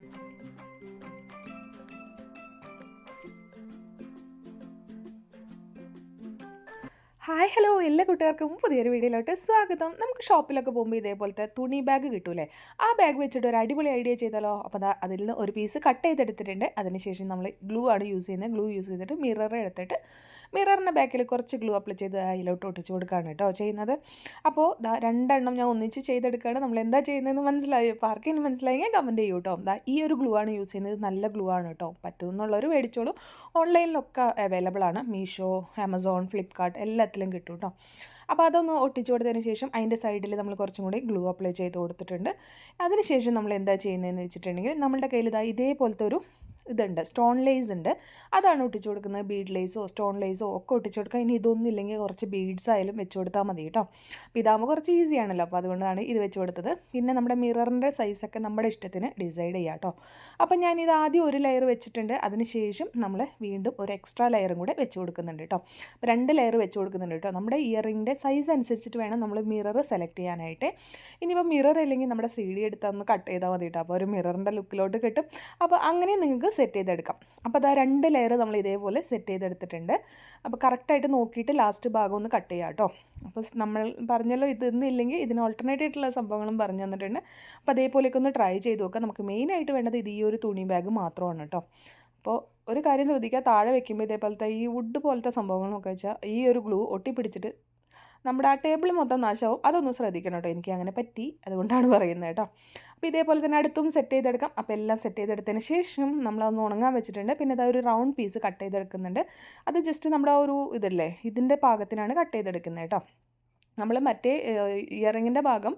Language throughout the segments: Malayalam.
Música ഹായ് ഹലോ എല്ലാ കൂട്ടുകാർക്കും പുതിയൊരു വീഡിയോയിലോട്ട് സ്വാഗതം. നമുക്ക് ഷോപ്പിലൊക്കെ പോകുമ്പോൾ ഇതേപോലത്തെ തുണി ബാഗ് കിട്ടൂലേ? ആ ബാഗ് വെച്ചിട്ട് ഒരു അടിപൊളി ഐഡിയ ചെയ്താലോ? അപ്പോൾ അതിൽ നിന്ന് ഒരു പീസ് കട്ട് ചെയ്തെടുത്തിട്ടുണ്ട്. അതിനുശേഷം നമ്മൾ ഗ്ലൂ ആണ് യൂസ് ചെയ്യുന്നത്. ഗ്ലൂ യൂസ് ചെയ്തിട്ട് മിറർ എടുത്തിട്ട് മിററിന്റെ ബാക്കിൽ കുറച്ച് ഗ്ലൂ അപ്ലൈ ചെയ്ത് അതിലോട്ട് ഒട്ടിച്ച് കൊടുക്കുകയാണ് കേട്ടോ ചെയ്യുന്നത്. അപ്പോൾ രണ്ടെണ്ണം ഞാൻ ഒന്നിച്ച് ചെയ്തെടുക്കുകയാണ് നമ്മൾ എന്താ ചെയ്യുന്നതെന്ന് മനസ്സിലായി? പാർക്കിന് മനസ്സിലായെങ്കിൽ കമന്റ് ചെയ്യൂ കേട്ടോ ഈ ഒരു ഗ്ലൂ ആണ് യൂസ് ചെയ്യുന്നത്. നല്ല ഗ്ലൂ ആണ് കേട്ടോ പറ്റുമെന്നുള്ളവർ മേടിച്ചോളൂ. ഓൺലൈനിലൊക്കെ അവൈലബിൾ ആണ്. മീഷോ ആമസോൺ ഫ്ലിപ്കാർട്ട് എല്ലാത്തിലും കിട്ടും കേട്ടോ അപ്പോൾ അതൊന്ന് ഒട്ടിച്ചു കൊടുത്തതിന് ശേഷം അതിന്റെ സൈഡിൽ നമ്മൾ കുറച്ചും കൂടി ഗ്ലൂ അപ്ലൈ ചെയ്ത് കൊടുത്തിട്ടുണ്ട്. അതിനുശേഷം നമ്മൾ എന്താ ചെയ്യുന്നതെന്ന് വെച്ചിട്ടുണ്ടെങ്കിൽ നമ്മളുടെ കയ്യിൽ ഇതാ ഇതേപോലത്തെ ഒരു ഇതുണ്ട്. സ്റ്റോൺ ലേസ് ഉണ്ട്. അതാണ് ഒട്ടിച്ചു കൊടുക്കുന്നത്. ബീഡ് ലേസോ സ്റ്റോൺ ലേസോ ഒക്കെ ഒട്ടിച്ചു കൊടുക്കുക. ഇനി ഇതൊന്നും ഇല്ലെങ്കിൽ കുറച്ച് ബീഡ്സ് ആയാലും വെച്ച് കൊടുത്താൽ മതി കേട്ടോ. അപ്പോൾ ഇതാകുമ്പോൾ കുറച്ച് ഈസി ആണല്ലോ. അപ്പോൾ അതുകൊണ്ടാണ് ഇത് വെച്ച് കൊടുത്തത്. പിന്നെ നമ്മുടെ മിററിന്റെ സൈസൊക്കെ നമ്മുടെ ഇഷ്ടത്തിന് ഡിസൈഡ് ചെയ്യാം കേട്ടോ. അപ്പോൾ ഇത് ആദ്യം ഒരു ലെയർ വെച്ചിട്ടുണ്ട്. അതിന് ശേഷം നമ്മൾ വീണ്ടും ഒരു എക്സ്ട്രാ ലെയറും കൂടെ വെച്ച് കൊടുക്കുന്നുണ്ട് കേട്ടോ. അപ്പോൾ രണ്ട് ലെയർ വെച്ച് കൊടുക്കുന്നുണ്ട് കേട്ടോ. നമ്മുടെ ഇയറിങ്ങിന്റെ സൈസ് അനുസരിച്ചിട്ട് വേണം നമ്മൾ മിറർ സെലക്ട് ചെയ്യാനായിട്ട്. ഇനിയിപ്പോൾ മിറർ ഇല്ലെങ്കിൽ നമ്മുടെ സി ഡി ഒന്ന് കട്ട് ചെയ്താൽ മതി കേട്ടോ. അപ്പോൾ ഒരു മിററിന്റെ ലുക്കിലോട്ട് കിട്ടും. അപ്പോൾ അങ്ങനെ നിങ്ങൾക്ക് സെറ്റ് ചെയ്തെടുക്കാം. അപ്പോൾ അതാ രണ്ട് ലെയർ നമ്മൾ ഇതേപോലെ സെറ്റ് ചെയ്തെടുത്തിട്ടുണ്ട്. അപ്പോൾ കറക്റ്റായിട്ട് നോക്കിയിട്ട് ലാസ്റ്റ് ഭാഗം ഒന്ന് കട്ട് ചെയ്യാം കേട്ടോ അപ്പോൾ നമ്മൾ പറഞ്ഞല്ലോ ഇതൊന്നും ഇല്ലെങ്കിൽ ഇതിന് ഓൾട്ടർനേറ്റ് ആയിട്ടുള്ള സംഭവങ്ങളും പറഞ്ഞു തന്നിട്ടുണ്ട്. അപ്പോൾ അതേപോലെയൊക്കെ ഒന്ന് ട്രൈ ചെയ്ത് നോക്കാം. നമുക്ക് മെയിനായിട്ട് വേണ്ടത് ഇത് ഈ ഒരു തുണി ബാഗ് മാത്രമാണ് കേട്ടോ അപ്പോൾ ഒരു കാര്യം ശ്രദ്ധിക്കുക. താഴെ വെക്കുമ്പോൾ ഇതേപോലത്തെ ഈ വുഡ് പോലത്തെ സംഭവങ്ങളൊക്കെ വെച്ചാൽ ഈ ഒരു ഗ്ലൂ ഒട്ടിപ്പിടിച്ചിട്ട് നമ്മുടെ ആ ടേബിൾ മൊത്തം നാശമാവും. അതൊന്നും ശ്രദ്ധിക്കണം കേട്ടോ. എനിക്ക് അങ്ങനെ പറ്റി. അതുകൊണ്ടാണ് പറയുന്നത് കേട്ടോ. അപ്പോൾ ഇതേപോലെ തന്നെ അടുത്തും സെറ്റ് ചെയ്തെടുക്കാം. അപ്പോൾ എല്ലാം സെറ്റ് ചെയ്തെടുത്തതിന് ശേഷം നമ്മളതൊന്ന് ഉണങ്ങാൻ വെച്ചിട്ടുണ്ട്. പിന്നെ അതൊരു ഒരു റൗണ്ട് പീസ് കട്ട് ചെയ്തെടുക്കുന്നുണ്ട്. അത് ജസ്റ്റ് നമ്മുടെ ആ ഒരു ഇതല്ലേ? ഇതിന്റെ പാകത്തിനാണ് കട്ട് ചെയ്തെടുക്കുന്നത് കേട്ടോ. നമ്മൾ മറ്റേ ഇയറിങ്ങിന്റെ ഭാഗം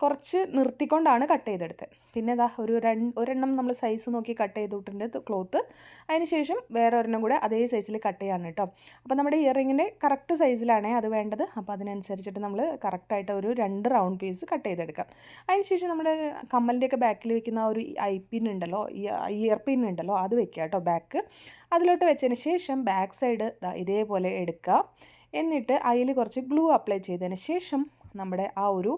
കുറച്ച് നിർത്തിക്കൊണ്ടാണ് കട്ട് ചെയ്തെടുത്തത്. പിന്നെ ഇതാ ഒരു രണ്ട് ഒരെണ്ണം നമ്മൾ സൈസ് നോക്കി കട്ട് ചെയ്തിട്ടുണ്ട് ക്ലോത്ത് അതിന് ശേഷം വേറെ ഒരെണ്ണം കൂടെ അതേ സൈസിൽ കട്ട് ചെയ്യാണ് കേട്ടോ അപ്പോൾ നമ്മുടെ ഇയറിങ്ങിന്റെ കറക്റ്റ് സൈസിലാണേ അത് വേണ്ടത്. അപ്പോൾ അതിനനുസരിച്ചിട്ട് നമ്മൾ കറക്റ്റായിട്ട് ഒരു രണ്ട് റൗണ്ട് പീസ് കട്ട് ചെയ്തെടുക്കാം. അതിന് ശേഷം നമ്മുടെ കമ്മലിന്റെയൊക്കെ ബാക്കിൽ വെക്കുന്ന ഒരു ഐ പിൻ ഉണ്ടല്ലോ ഇയർ പിൻ ഉണ്ടല്ലോ അത് വെക്കുക കേട്ടോ ബാക്ക് അതിലോട്ട് വെച്ചതിന് ശേഷം ബാക്ക് സൈഡ് ഇതേപോലെ എടുക്കുക എന്നിട്ട് അതിൽ കുറച്ച് ഗ്ലൂ അപ്ലൈ ചെയ്തതിന് ശേഷം നമ്മുടെ ആ ഒരു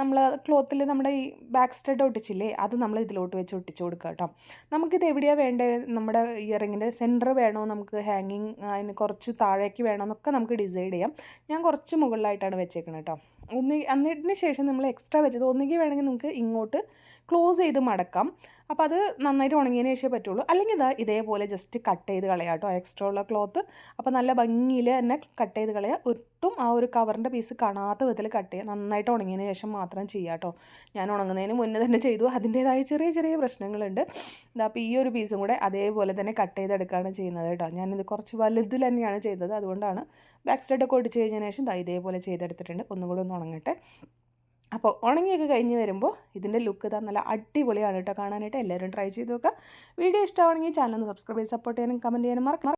നമ്മൾ ക്ലോത്തിൽ നമ്മുടെ ഈ ബാക്ക് സ്റ്റഡ് ഒട്ടിച്ചില്ലേ അത് നമ്മൾ ഇതിലോട്ട് വെച്ച് ഒട്ടിച്ചു കൊടുക്കുക കേട്ടോ നമുക്കിത് എവിടെയാണ് വേണ്ടത് നമ്മുടെ ഇയറിങ്ങിന്റെ സെന്റർ വേണോ? നമുക്ക് ഹാങ്ങിങ് അതിന് കുറച്ച് താഴേക്ക് വേണമെന്നൊക്കെ നമുക്ക് ഡിസൈഡ് ചെയ്യാം. ഞാൻ കുറച്ച് മുകളിലായിട്ടാണ് വെച്ചേക്കുന്നത് കേട്ടോ ഒന്നി എന്നിട്ടിന് ശേഷം നമ്മൾ എക്സ്ട്രാ വെച്ചത് ഒന്നുകിൽ വേണമെങ്കിൽ നമുക്ക് ഇങ്ങോട്ട് ക്ലോസ് ചെയ്ത് മടക്കാം. അപ്പോൾ അത് നന്നായിട്ട് ഉണങ്ങിയതിന് ശേഷമേ പറ്റുള്ളൂ. അല്ലെങ്കിൽ ഇതാ ഇതേപോലെ ജസ്റ്റ് കട്ട് ചെയ്ത് കളയാം കേട്ടോ എക്സ്ട്രാ ഉള്ള ക്ലോത്ത് അപ്പോൾ നല്ല ഭംഗിയിൽ തന്നെ കട്ട് ചെയ്ത് കളയുക ഒട്ടും ആ ഒരു കവറിന്റെ പീസ് കാണാത്ത വിധത്തിൽ കട്ട് ചെയ്യുക നന്നായിട്ട് ഉണങ്ങിയതിന് ശേഷം മാത്രം ചെയ്യുക കേട്ടോ. ഞാൻ ഉണങ്ങുന്നതിന് മുന്നേ തന്നെ ചെയ്തു. അതിന്റേതായ ചെറിയ ചെറിയ പ്രശ്നങ്ങളുണ്ട്. അപ്പോൾ ഈ ഒരു പീസും കൂടെ അതേപോലെ തന്നെ കട്ട് ചെയ്തെടുക്കുകയാണ് ചെയ്യുന്നത് കേട്ടോ. ഞാനിത് കുറച്ച് വലുതിൽ തന്നെയാണ് ചെയ്തത്. അതുകൊണ്ടാണ് ബാക്ക് സൈഡൊക്കെ ഒടിച്ച് കഴിഞ്ഞതിന് ശേഷം ഇതേപോലെ ചെയ്തെടുത്തിട്ടുണ്ട്. ഒന്നുകൂടെ ഒന്ന് ഉണങ്ങട്ടെ. അപ്പോൾ ഉണങ്ങിയൊക്കെ കഴിഞ്ഞ് വരുമ്പോൾ ഇതിന്റെ ലുക്ക് ഇതാ നല്ല അടിപൊളിയാണ് കേട്ടോ. കാണാനായിട്ട് എല്ലാവരും ട്രൈ ചെയ്ത് നോക്കുക. വീഡിയോ ഇഷ്ടമാണെങ്കിൽ ചാനൽ ഒന്ന് സബ്സ്ക്രൈബ് ചെയ്ത് സപ്പോർട്ട് ചെയ്യാനും കമന്റ് ചെയ്യാനും മറക്കാം